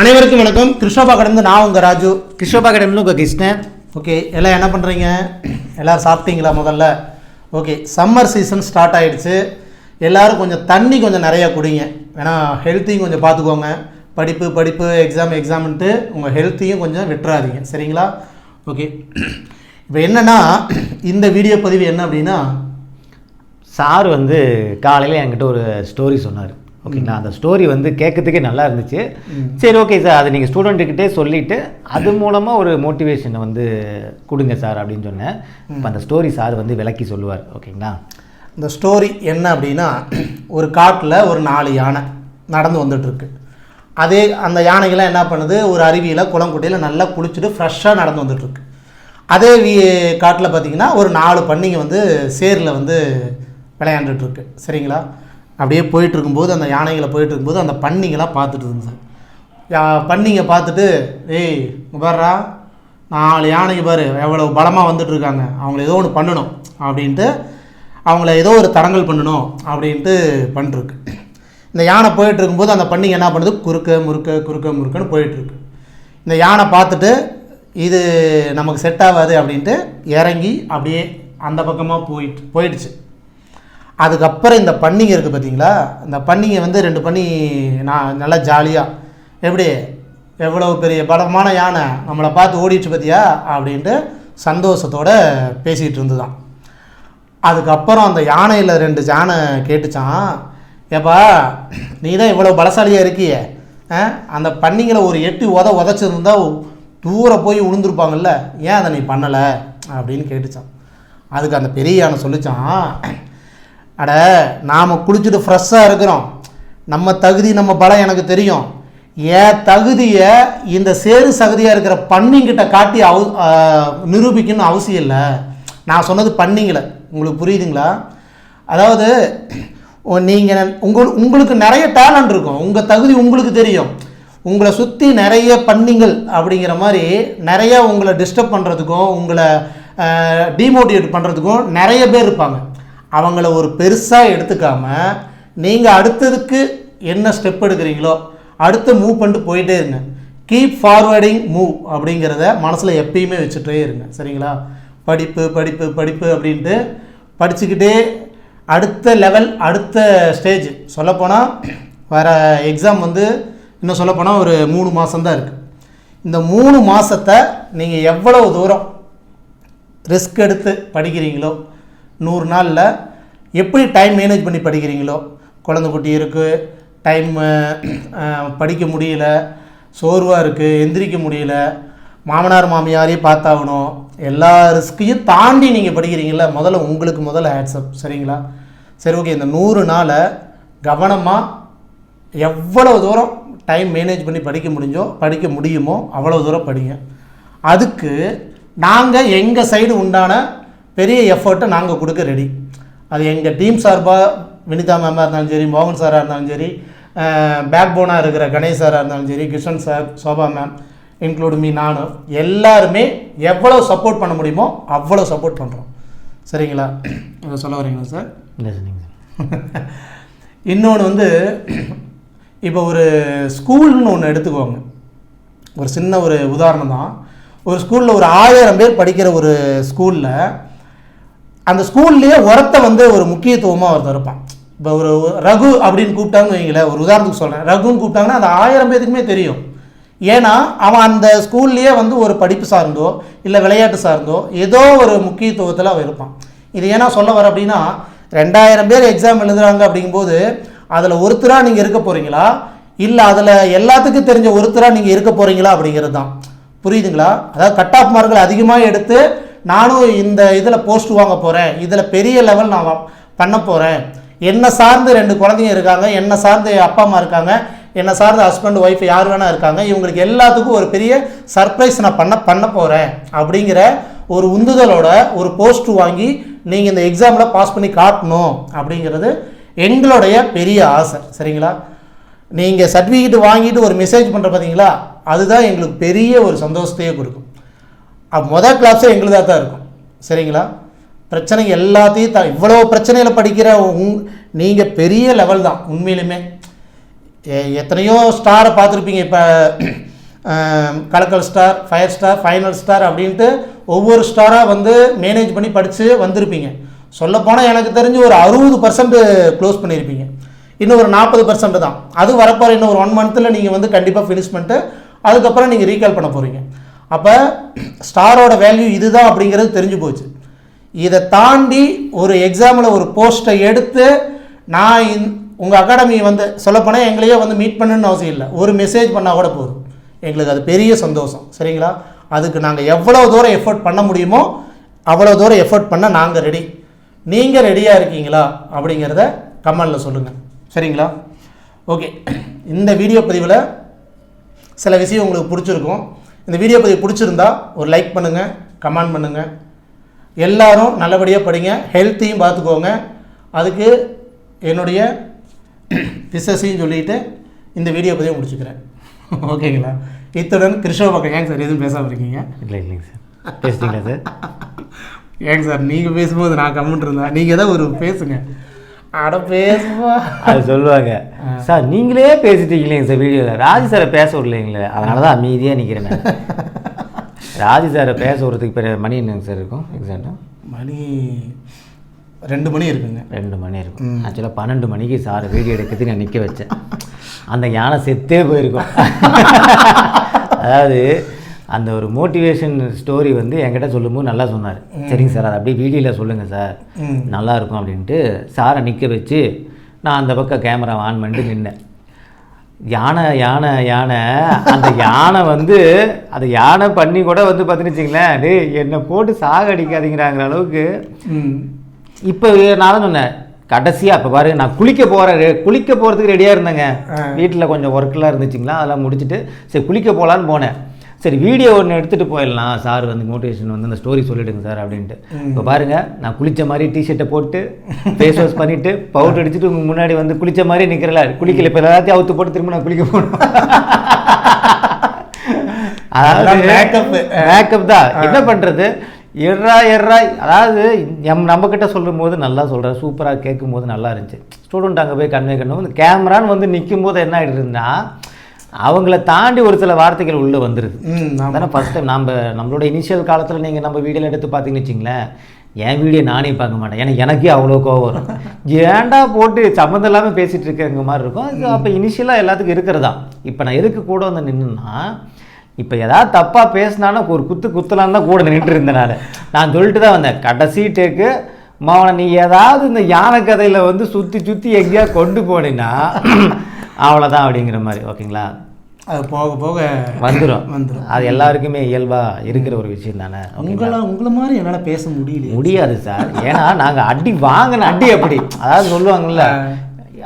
அனைவருக்கும் வணக்கம். கிருஷ்ணபா கடந்து நான் உங்கள் ராஜு. கிருஷ்ணபா கடம்னு உங்கள் கிருஷ்ணன். ஓகே எல்லாம் என்ன பண்ணுறீங்க எல்லோரும் சாப்பிட்டீங்களா முதல்ல? ஓகே சம்மர் சீசன் ஸ்டார்ட் ஆயிடுச்சு. எல்லாரும் கொஞ்சம் தண்ணி கொஞ்சம் நிறையா குடிங்க. ஏன்னா ஹெல்த்தையும் கொஞ்சம் பார்த்துக்கோங்க. படிப்பு படிப்பு எக்ஸாம் எக்ஸாம்ன்ட்டு உங்கள் ஹெல்த்தையும் கொஞ்சம் விட்டுறாதீங்க. சரிங்களா? ஓகே இப்போ என்னென்னா இந்த வீடியோ பதிவு என்ன அப்படின்னா சார் வந்து காலையில் என்கிட்ட ஒரு ஸ்டோரி சொன்னார். ஓகேங்களா? அந்த ஸ்டோரி வந்து கேட்கறதுக்கே நல்லா இருந்துச்சு. சரி ஓகே சார் அதை நீங்கள் ஸ்டூடெண்ட்டுக்கிட்டே சொல்லிவிட்டு அது மூலமாக ஒரு மோட்டிவேஷனை வந்து கொடுங்க சார் அப்படின்னு சொன்னேன். இப்போ அந்த ஸ்டோரி சார் வந்து விளக்கி சொல்லுவார் ஓகேங்களா? இந்த ஸ்டோரி என்ன அப்படின்னா ஒரு காட்டில் ஒரு நாலு யானை நடந்து வந்துட்டுருக்கு. அதே அந்த யானைகள்லாம் என்ன பண்ணுது? ஒரு அருவியில் குளங்குட்டையில் நல்லா குளிச்சுட்டு ஃப்ரெஷ்ஷாக நடந்து வந்துட்டுருக்கு. அதே வீ காட்டில் பார்த்தீங்கன்னா ஒரு நாலு பன்னிங்க வந்து சேரில் வந்து விளையாண்டுட்டு இருக்கு சரிங்களா? அப்படியே போயிட்டு இருக்கும்போது அந்த யானைகளை போயிட்டு இருக்கும்போது அந்த பன்னிங்கெல்லாம் பார்த்துட்டு இருந்தது யா- பன்னிங்க பார்த்துட்டு ஏய் இங்க பாருடா நாலு யானைக்கு பாரு எவ்வளோ பலமாக வந்துட்டுருக்காங்க. அவங்கள ஏதோ ஒன்று பண்ணணும் அப்படின்ட்டு அவங்கள ஏதோ ஒரு தடங்கல் பண்ணணும் அப்படின்ட்டு பண்ணிருக்கு இந்த யானை போயிட்டு இருக்கும்போது அந்த பன்னிங்க என்ன பண்ணுது? குறுக்க முறுக்க குறுக்க முறுக்கன்னு போயிட்டுருக்கு. இந்த யானை பார்த்துட்டு இது நமக்கு செட் ஆகாது அப்படின்ட்டு இறங்கி அப்படியே அந்த பக்கமாக போயிட்டு போயிடுச்சு. அதுக்கப்புறம் இந்த பன்னிங்க இருக்குது பார்த்தீங்களா? இந்த பன்னிங்க வந்து ரெண்டு பன்னி நான் நல்லா ஜாலியாக எப்படி எவ்வளோ பெரிய பலமான யானை நம்மளை பார்த்து ஓடிடுச்சு பார்த்தியா அப்படின்ட்டு சந்தோஷத்தோடு பேசிகிட்டு இருந்துதான். அதுக்கப்புறம் அந்த யானையில் ரெண்டு யானை கேட்டுச்சான் ஏப்பா நீ தான் இவ்வளோ பலசாலியாக இருக்கியே அந்த பன்னிங்களை ஒரு எட்டு உத உதச்சிருந்தா தூரம் போய் விழுந்துருப்பாங்கல்ல ஏன் அதை நீ பண்ணலை? அப்படின்னு கேட்டுச்சான் அதுக்கு அந்த பெரிய யானை சொல்லிச்சான் அட நாம் குளிச்சுட்டு ஃப்ரெஷ்ஷாக இருக்கிறோம். நம்ம தகுதி நம்ம பலம் எனக்கு தெரியும். என் தகுதியை இந்த சேரு சகுதியாக இருக்கிற பண்ணிங்கிட்ட காட்டி அவு நிரூபிக்கணும்னு அவசியம் இல்லை. நான் சொன்னது பண்ணிங்களை உங்களுக்கு புரியுதுங்களா? அதாவது நீங்கள் உங்கள் உங்களுக்கு நிறைய டேலண்ட் இருக்கும். உங்கள் தகுதி உங்களுக்கு தெரியும். உங்களை சுற்றி நிறைய பண்ணிங்கள் அப்படிங்கிற மாதிரி நிறைய உங்களை டிஸ்டர்ப் பண்ணுறதுக்கும் உங்களை டிமோட்டிவேட் பண்ணுறதுக்கும் நிறைய பேர் இருப்பாங்க. அவங்கள ஒரு பெருசாக எடுத்துக்காம நீங்கள் அடுத்ததுக்கு என்ன ஸ்டெப் எடுக்கிறீங்களோ அடுத்து மூவ் பண்ணிட்டு போயிட்டே இருங்க. கீப் ஃபார்வேர்டிங் மூவ் அப்படிங்கிறத மனசில் எப்பயுமே வச்சுட்டே இருங்க. சரிங்களா? படிப்பு படிப்பு படிப்பு அப்படின்ட்டு படிச்சுக்கிட்டே அடுத்த லெவல் அடுத்த ஸ்டேஜ் சொல்லப்போனால் வர எக்ஸாம் வந்து இன்னும் சொல்லப்போனால் ஒரு மூணு மாதம்தான் இருக்குது இந்த மூணு மாதத்தை நீங்கள் எவ்வளவு தூரம் ரிஸ்க் எடுத்து படிக்கிறீங்களோ நூறு நாளில் எப்படி டைம் மேனேஜ் பண்ணி படிக்கிறீங்களோ? குழந்தை குட்டி இருக்குது டைம் படிக்க முடியல சோர்வாக இருக்குது எந்திரிக்க முடியல மாமனார் மாமியாரையும் பார்த்தாகணும். எல்லா ரிஸ்கையும் தாண்டி நீங்கள் படிக்கிறீங்களா முதல்ல உங்களுக்கு முதல்ல ஹேட்ஸ்அப் சரிங்களா? சரி ஓகே இந்த நூறு நாளை கவனமாக எவ்வளவு தூரம் டைம் மேனேஜ் பண்ணி படிக்க முடிஞ்சோ படிக்க முடியுமோ அவ்வளோ தூரம் படிங்க. அதுக்கு நாங்கள் எங்கள் சைடு உண்டான பெரிய எஃபர்ட்டை நாங்கள் கொடுக்க ரெடி அது எங்கள் டீம் சார்பாக வினிதா மேமாக இருந்தாலும் சரி மோகன் சாராக இருந்தாலும் சரி பேக் போனாக இருக்கிற கணேஷ் சாராக இருந்தாலும் சரி Kishan sir Shobha ma'am include me நானும் எல்லாருமே எவ்வளோ சப்போர்ட் பண்ண முடியுமோ அவ்வளோ சப்போர்ட் பண்ணுறோம் சரிங்களா? இதை சொல்ல வரீங்களா சார் இல்லை சார் இன்னொன்று வந்து இப்போ ஒரு ஸ்கூல்னு ஒன்று எடுத்துக்கோங்க. ஒரு சின்ன ஒரு உதாரணம் தான் ஒரு ஸ்கூலில் ஒரு ஆயிரம் பேர் படிக்கிற ஒரு ஸ்கூலில் அந்த ஸ்கூல்லேயே உரத்தை வந்து ஒரு முக்கியத்துவமாக ஒருத்தர் இருப்பான். இப்போ ஒரு ரகு அப்படின்னு கூப்பிட்டாங்கன்னு வைங்களேன் ஒரு உதாரணத்துக்கு சொல்கிறேன் ரகுன்னு கூப்பிட்டாங்கன்னா அந்த ஆயிரம் பேத்துக்குமே தெரியும். ஏன்னா அவன் அந்த ஸ்கூல்லையே வந்து ஒரு படிப்பு சார்ந்தோ இல்லை விளையாட்டு சார்ந்தோ ஏதோ ஒரு முக்கியத்துவத்தில் அவன் இருப்பான். இது ஏன்னா சொல்ல வர அப்படின்னா ரெண்டாயிரம் பேர் எக்ஸாம் எழுதுகிறாங்க அப்படிங்கும்போது அதில் ஒருத்தராக நீங்கள் இருக்க போகிறீங்களா இல்லை அதில் எல்லாத்துக்கும் தெரிஞ்ச ஒருத்தராக நீங்கள் இருக்க போகிறீங்களா அப்படிங்கிறது தான். புரியுதுங்களா? அதாவது கட் ஆஃப் மார்க்குகள் அதிகமாக எடுத்து நானும் இந்த இதில் போஸ்ட் வாங்க போகிறேன் இதில் பெரிய லெவல் நான் பண்ண போகிறேன் என்னை சார்ந்து ரெண்டு குழந்தைங்க இருக்காங்க. என்னை சார்ந்து அப்பா அம்மா இருக்காங்க. என்னை சார்ந்த ஹஸ்பண்ட் ஒய்ஃப் யார் வேணால் இருக்காங்க. இவங்களுக்கு எல்லாத்துக்கும் ஒரு பெரிய சர்ப்ரைஸ் நான் பண்ண பண்ண போகிறேன் அப்படிங்கிற ஒரு உந்துதலோட ஒரு போஸ்ட் வாங்கி நீங்கள் இந்த எக்ஸாமில் பாஸ் பண்ணி காட்டணும் அப்படிங்கிறது எங்களுடைய பெரிய ஆசை. சரிங்களா? நீங்கள் சர்டிஃபிகேட் வாங்கிட்டு ஒரு மெசேஜ் பண்ணுற பார்த்தீங்களா அதுதான் எங்களுக்கு பெரிய ஒரு சந்தோஷத்தையே கொடுக்கும். அப்போ மொதல் கிளாஸே எங்களுதாக தான் இருக்கும். சரிங்களா? பிரச்சனை எல்லாத்தையும் த இவ்வளோ பிரச்சனையில் படிக்கிற உங் நீங்கள் பெரிய லெவல் தான் உண்மையிலுமே. எத்தனையோ ஸ்டாரை பார்த்துருப்பீங்க. இப்போ கலக்கல் star fire star final star அப்படின்ட்டு ஒவ்வொரு ஸ்டாராக வந்து மேனேஜ் பண்ணி படித்து வந்திருப்பீங்க. சொல்லப்போனால் எனக்கு தெரிஞ்சு ஒரு அறுபது பர்சன்ட் க்ளோஸ் பண்ணியிருப்பீங்க இன்னும் ஒரு நாற்பது பர்சன்ட் தான். அது வரப்போகிற இன்னும் ஒரு ஒன் மந்த்தில் நீங்கள் வந்து கண்டிப்பாக ஃபினிஷ் பண்ணிட்டு அதுக்கப்புறம் நீங்கள் ரீகால் பண்ண போகிறீங்க அப்போ ஸ்டாரோட வேல்யூ இதுதான் அப்படிங்கிறது தெரிஞ்சு போச்சு. இதை தாண்டி ஒரு எக்ஸாமில் ஒரு போஸ்ட்டை எடுத்து நான் இந் உங்கள் அகாடமி வந்து சொல்லப்போனால் எங்களையே வந்து மீட் பண்ணணும்னு அவசியம் இல்லை. ஒரு மெசேஜ் பண்ணால் கூட போதும். எங்களுக்கு அது பெரிய சந்தோஷம். சரிங்களா? அதுக்கு நாங்கள் எவ்வளோ தூரம் எஃபோர்ட் பண்ண முடியுமோ அவ்வளோ தூரம் எஃபோர்ட் பண்ண நாங்கள் ரெடி. நீங்கள் ரெடியாக இருக்கீங்களா அப்படிங்கிறத கமெண்டில் சொல்லுங்கள் சரிங்களா? ஓகே. இந்த வீடியோ பதிவில் சில விஷயம் உங்களுக்கு பிடிச்சிருக்கும். இந்த வீடியோ பதிவு பிடிச்சிருந்தா ஒரு லைக் பண்ணுங்கள் கமெண்ட் பண்ணுங்கள் எல்லாரும் நல்லபடியாக படிங்க ஹெல்த்தையும் பார்த்துக்கோங்க. அதுக்கு என்னுடைய விசஸையும் சொல்லிட்டு இந்த வீடியோ பதிவை முடிச்சுக்கிறேன். ஓகேங்களா இத்துடன் கிருஷ்ண பக்கம் ஏங்க சார் எதுவும் பேசாமல் இருக்கீங்க? இல்லை இல்லைங்க சார் பேசிட்டீங்களா சார் ஏங்க சார் நீங்கள் பேசும்போது நான் கமெண்ட் இருந்தா நீங்கள் தான் ஒரு பேசுங்க. அட பேசுவா. அது சொல்லுவாங்க. சார் நீங்களே பேசிட்டீங்களேங்க சார் வீடியோவில் ராஜி சாரை பேச விடலைங்களே. அதனால தான் அமைதியாக நிற்கிறேன் நான். ராஜி சாரை பேச விடுறதுக்கு பெரிய மணி என்னங்க சார் இருக்கும்? எக்ஸாக்டாக மணி ரெண்டு மணி இருக்குங்க. ரெண்டு மணி இருக்கும். ஆக்சுவலாக பன்னெண்டு மணிக்கு சார் வீடியோ எடுக்கிறதுக்கு நான் நிற்க வச்சேன். அந்த யானை செத்தே போயிருக்கும். அதாவது அந்த ஒரு மோட்டிவேஷன் ஸ்டோரி வந்து என்கிட்ட சொல்லும்போது நல்லா சொன்னார். சரிங்க சார் அதை அப்படியே வீடியோவில் சொல்லுங்கள் சார். நல்லா இருக்கும் அப்படின்ட்டு சாரை நிற்க வச்சு நான் அந்த பக்கம் கேமரா ஆன் பண்ணிட்டு நின்னேன். யானை யானை யானை அந்த யானை வந்து அந்த யானை பண்ணி கூட வந்து பார்த்துன்னு டேய் என்னை போட்டு சாகடிக்காதீங்கிறாங்கிற அளவுக்கு ம். இப்போ நான் தான் சொன்னேன் கடைசியாக இப்போ பாருங்க நான் குளிக்க போகிறேன் குளிக்க போகிறதுக்கு ரெடியாக இருந்தேங்க. வீட்டில் கொஞ்சம் ஒர்க்கெலாம் இருந்துச்சுங்களா அதெல்லாம் முடிச்சுட்டு சரி குளிக்க போகலான்னு போனேன். சரி வீடியோ ஒன்று எடுத்துகிட்டு போயிடலாம். சார் வந்து மோட்டிவேஷன் வந்து அந்த ஸ்டோரி சொல்லிடுங்க சார் அப்படின்ட்டு. இப்போ பாருங்க நான் குளிச்ச மாதிரி டிஷர்ட்டை போட்டு ஃபேஸ் வாஷ் பண்ணிட்டு பவுடர் அடிச்சுட்டு உங்க முன்னாடி வந்து குளிச்ச மாதிரி நிற்கிறல குளிக்கல இப்போ எல்லாத்தையும் அவுத்து போட்டு திரும்ப நான் குளிக்க போகணும். அதெல்லாம் makeup. மேக்கப் தான். என்ன பண்றது? எர்ரா எர்ரா. அதாவது எம் நம்ம கிட்ட சொல்லும் போது நல்லா சொல்ற சூப்பராக கேட்கும் போது நல்லா இருந்துச்சு. ஸ்டூடெண்ட் அங்கே போய் கன்வே பண்ணும் இந்த கேமரான்னு வந்து நிற்கும் போது என்ன ஆகிடுதுன்னா அவங்கள தாண்டி ஒரு சில வார்த்தைகள் உள்ளே வந்துடுது ம் ஆமாம் அதானே ஃபஸ்ட் டைம் நம்ம நம்மளோட இனிஷியல் காலத்தில் நீங்கள் நம்ம வீடியோவில் எடுத்து பார்த்தீங்கன்னு வச்சிங்களேன் என் வீடியோ நானே பார்க்க மாட்டேன். ஏன்னா எனக்கே அவ்வளோ கோவம் வரும். ஏன்டா போட்டு சம்மந்தம் இல்லாமல் பேசிகிட்டு இருக்கிற மாதிரி இருக்கும். அது அப்போ இனிஷியலாக எல்லாத்துக்கும் இருக்கிறதா? இப்போ நான் எதுக்கு கூட வந்து நின்றுன்னா இப்போ ஏதாவது தப்பாக பேசினானா ஒரு குத்து குத்தலான்னு தான் கூட நின்றுட்டு இருந்தேன் நான். நான் சொல்லிட்டு தான் வந்தேன். கடைசி டேக்கு மவனை நீ ஏதாவது இந்த யானை கதையில் வந்து சுற்றி சுற்றி எங்கேயா கொண்டு போனீங்கன்னா அவ்வளோதான் அப்படிங்கிற மாதிரி. ஓகேங்களா? அது போக போக வந்துடும் வந்துடும் அது எல்லாருக்குமே இயல்பா இருக்கிற ஒரு விஷயம் தானே உங்களை உங்களை மாதிரி என்னால் பேச முடியல முடியாது சார். ஏன்னா நாங்க அடி வாங்கின அடி அப்படி. அதாவது சொல்லுவாங்கல்ல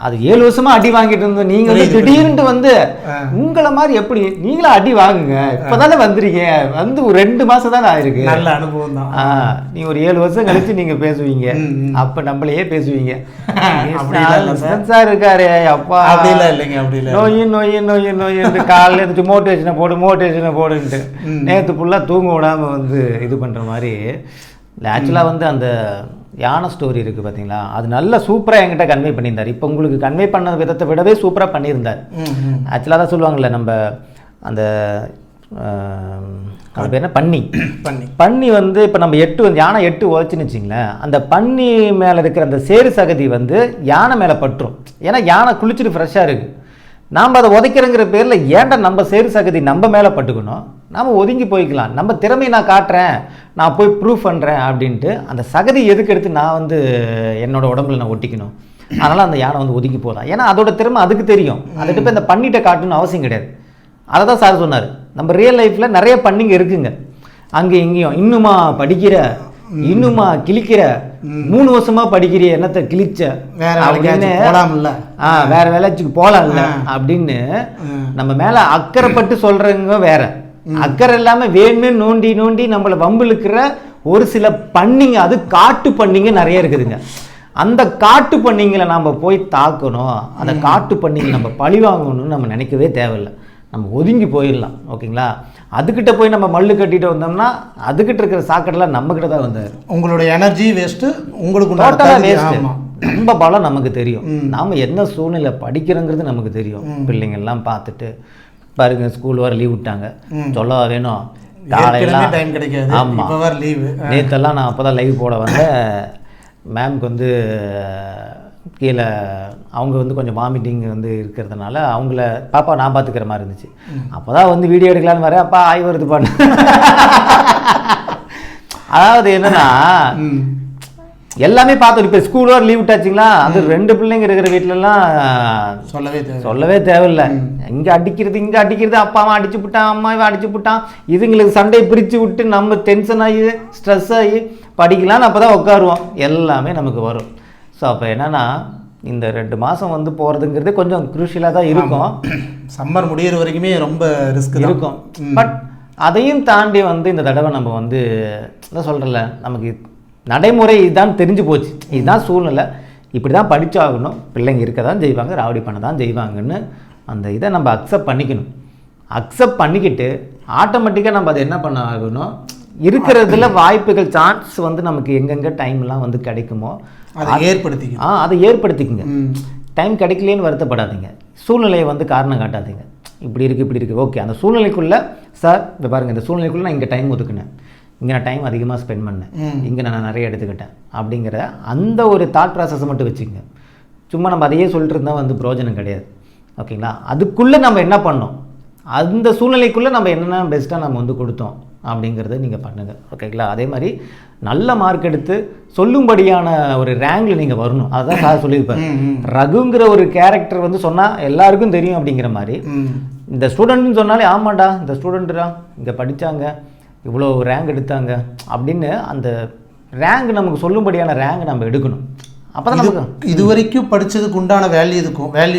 அது ஏழு வருஷமா அடி வாங்கிட்டு இருந்தோம். நீங்க வந்து திடீர்னு வந்து. உங்களை மாதிரி எப்படி நீங்களும் அடி வாங்குங்க. இப்பதானே வந்திருக்கீங்க. வந்து ஒரு ரெண்டு மாசம் தானே ஆயிருக்கு. நல்ல அனுபவம் தான். ஆ, நீ ஒரு ஏழு வருஷம் கழிச்சு நீங்க பேசுவீங்க. அப்ப நம்மளையே பேசுவீங்க. இல்ல சார். இருக்காரு அப்பா. அப்படிலாம் இல்லைங்க அப்படி இல்லை. நோய் நோய் நோய் நோய் காலையில் இருந்துச்சு மோட்டிவேஷனை போடு மோட்டிவேஷனை போடுன்ட்டு. நேத்து நேற்று ஃபுல்லாக தூங்க விடாம வந்து இது பண்ணுற மாதிரி ஆக்சுவலாக வந்து அந்த யானை ஸ்டோரி இருக்குது பார்த்தீங்களா? அது நல்ல சூப்பராக என்கிட்ட கன்வே பண்ணியிருந்தார். இப்போ உங்களுக்கு கன்வே பண்ண விதத்தை விடவே சூப்பராக பண்ணியிருந்தார். ஆக்சுவலாக தான் சொல்லுவாங்கல்ல நம்ம அந்த அது என்ன? பன்னி. பண்ணி பன்னி வந்து இப்போ நம்ம எட்டு வந்து யானை எட்டு உதச்சுன்னு வச்சிங்களேன் அந்த பன்னி மேலே இருக்கிற அந்த சேறு சகதி வந்து யானை மேலே பட்டுரும். ஏன்னா யானை குளிச்சுட்டு ஃப்ரெஷ்ஷாக இருக்குது நாம் அதை உதைக்கிறங்கிற பேரில் ஏன்டா நம்ம சேறு சகதி நம்ம மேலே பட்டுக்கணும்? நாம் ஒதுங்கி போய்க்கலாம். நம்ம திறமையை நான் காட்டுறேன். நான் போய் ப்ரூவ் பண்ணுறேன் அப்படின்ட்டு அந்த சகதி எதுக்கு எடுத்து நான் வந்து என்னோட உடம்புல நான் ஒட்டிக்கணும்? அதனால் அந்த யானை வந்து ஒதுங்கி போகலாம் ஏன்னா அதோட திறமை அதுக்கு தெரியும். அதுக்கு போய் அந்த பண்ணிட்ட காட்டணும்னு அவசியம் கிடையாது. அதை தான் சார் சொன்னார். நம்ம ரியல் லைஃப்பில் நிறைய பண்ணிங்க இருக்குங்க. அங்கே இங்கேயும் இன்னுமா படிக்கிற இன்னுமா கிழிக்கிற? மூணு வருஷமா படிக்கிற என்னத்தை கிழிச்ச? வேற அப்படின்னு போலாம்ல. ஆ வேற வேலைக்கு போலாம்ல. அப்படின்னு. நம்ம மேல அக்கறைப்பட்டு சொல்றவங்க வேற. அக்கறை இல்லாம வேணுமே நோண்டி நோண்டி நம்மள வம்பிழுக்கிற ஒரு சில பண்ணிங்க அது காட்டு பண்ணிங்க நிறைய இருக்குதுங்க. அந்த காட்டு பண்ணிங்களை நம்ம போய் தாக்கணும். அந்த காட்டு பண்ணிங்க நம்ம பழி வாங்கணும்னு நம்ம நினைக்கவே தேவையில்லை. நம்ம ஒதுங்கி போயிடலாம் ஓகேங்களா? அதுக்கிட்ட போய் நம்ம மல்லு கட்டிட்டு வந்தோம்னா அதுக்கிட்ட இருக்கிற சாக்கடைலாம் நம்மக்கிட்ட தான் வந்தார். உங்களுடைய எனர்ஜி வேஸ்ட்டு உங்களுக்கு டோட்டலாக உண்டான வேஸ்ட் ஆமாம் நம்ம பலம் நமக்கு தெரியும். நாம என்ன சூழ்நிலை படிக்கிறோங்கிறது நமக்கு தெரியும். பிள்ளைங்க எல்லாம் பார்த்துட்டு பாருங்க ஸ்கூல் வர லீவ் விட்டாங்க. சொல்லவா வேணும். காலையெல்லாம் டைம் கிடைக்காது. ஆமா. இப்போ வேறு லீவு நேத்தெல்லாம் நான் அப்போ தான் லைவ் போட வந்தேன். மேம்க்கு வந்து கீழே அவங்க வந்து கொஞ்சம் வாமிட்டிங் வந்து இருக்கிறதுனால அவங்கள பாப்பா நான் பார்த்துக்கிற மாதிரி இருந்துச்சு. அப்போ தான் வந்து வீடியோ எடுக்கலான்னு வரேன். அப்பா ஆய் வருது பண்ண அதாவது என்னன்னா எல்லாமே பார்த்தோம் இப்போ ஸ்கூல் லீவ் விட்டாச்சுங்களா? அது ரெண்டு பிள்ளைங்க இருக்கிற வீட்டிலலாம் சொல்லவே சொல்லவே தேவையில்ல. இங்க அடிக்கிறது இங்க அடிக்கிறது அப்பா அவன் அடிச்சு விட்டான் அம்மா இவன் அடிச்சு விட்டான் இதுங்களுக்கு சண்டையை பிரிச்சு விட்டு நம்ம டென்ஷன் ஆகி ஸ்ட்ரெஸ் ஆகி படிக்கலாம்னு அப்போ தான் உட்காருவோம். எல்லாமே நமக்கு வரும். ஸோ அப்போ என்னன்னா இந்த ரெண்டு மாதம் வந்து போகிறதுங்கிறது கொஞ்சம் குரூஷியலாக தான் இருக்கும். சம்மர் முடியிற வரைக்குமே ரொம்ப ரிஸ்க் இருக்கும். பட் அதையும் தாண்டி வந்து இந்த தடவை நம்ம வந்து என்ன சொல்கிறல நமக்கு நடைமுறை இதுதான் தெரிஞ்சு போச்சு. இதுதான் சூழ்நிலை. இப்படி தான் படிச்சாகணும். பிள்ளைங்க இருக்க தான் செய்வாங்க ராவடி பண்ண தான் செய்வாங்கன்னு அந்த இதை நம்ம அக்செப்ட் பண்ணிக்கணும். அக்செப்ட் பண்ணிக்கிட்டு ஆட்டோமேட்டிக்காக நம்ம அதை என்ன பண்ண ஆகணும்? இருக்கிறதுல வாய்ப்புகள் சான்ஸ் வந்து நமக்கு எங்கெங்கே டைம்லாம் வந்து கிடைக்குமோ அதை ஏற்படுத்திக்கணும். ஆ அதை ஏற்படுத்திக்கங்க. டைம் கிடைக்கலையேன்னு வருத்தப்படாதீங்க. சூழ்நிலையை வந்து காரணம் காட்டாதீங்க. இப்படி இருக்குது இப்படி இருக்குது ஓகே அந்த சூழ்நிலைக்குள்ளே சார் இப்போ பாருங்கள் இந்த சூழ்நிலைக்குள்ளே நான் இங்கே டைம் ஒதுக்குனேன். இங்கே நான் டைம் அதிகமாக ஸ்பெண்ட் பண்ணேன். இங்கே நான் நிறைய எடுத்துக்கிட்டேன். அப்படிங்கிற அந்த ஒரு தாட் ப்ராசஸை மட்டும் வச்சுக்கங்க சும்மா நம்ம அதையே சொல்லிட்டு இருந்தால் வந்து பிரயோஜனம் கிடையாது. ஓகேங்களா அதுக்குள்ளே நம்ம என்ன பண்ணோம்? அந்த சூழ்நிலைக்குள்ளே நம்ம என்னென்ன பெஸ்ட்டாக நம்ம வந்து கொடுத்தோம்? அப்படிங்கிறத நீங்கள் பண்ணுங்கள் ஓகேங்களா? அதே மாதிரி நல்ல மார்க் எடுத்து சொல்லும்படியான ஒரு ரேங்கில் நீங்கள் வரணும். அதான் சார் ம். ரகுங்கிற ஒரு கேரக்டர் வந்து சொன்னால் எல்லாருக்கும் தெரியும் அப்படிங்கிற மாதிரி. இந்த ஸ்டூடெண்ட்னு சொன்னாலே ஆமாண்டா இந்த ஸ்டூடெண்ட்டுடா இங்கே படித்தாங்க இவ்வளோ ரேங்க் எடுத்தாங்க அப்படின்னு அந்த ரேங்க் நமக்கு சொல்லும்படியான ரேங்க் நம்ம எடுக்கணும். அப்போ தான் நமக்கு இது வரைக்கும் படிச்சதுக்கு உண்டான வேல்யூ இருக்கும் வேல்யூ